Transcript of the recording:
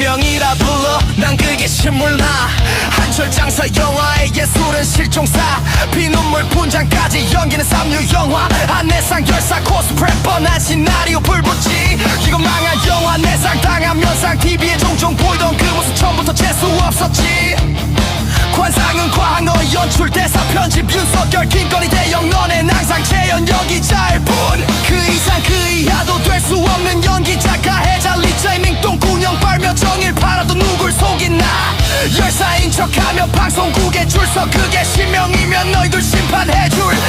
운명이라 불러. 난 그게 신물나. 한철 장사 영화의 예술은 실종사. 피눈물 분장까지 연기는 삼류 영화. 안내상 결사 코스프레 뻔한 시나리오 불붙지. 이건 망한 영화. 내상 당한 면상. TV에 종종 보이던 그 모습 처음부터 재수 없었지. 관상은 과학. 너의 연출 대사 편집 윤석열 김건희 대영 너넨 항상 재현. 연기자 척하며 방송국에 줄 서 그게 실명이면 너희들 심판해줄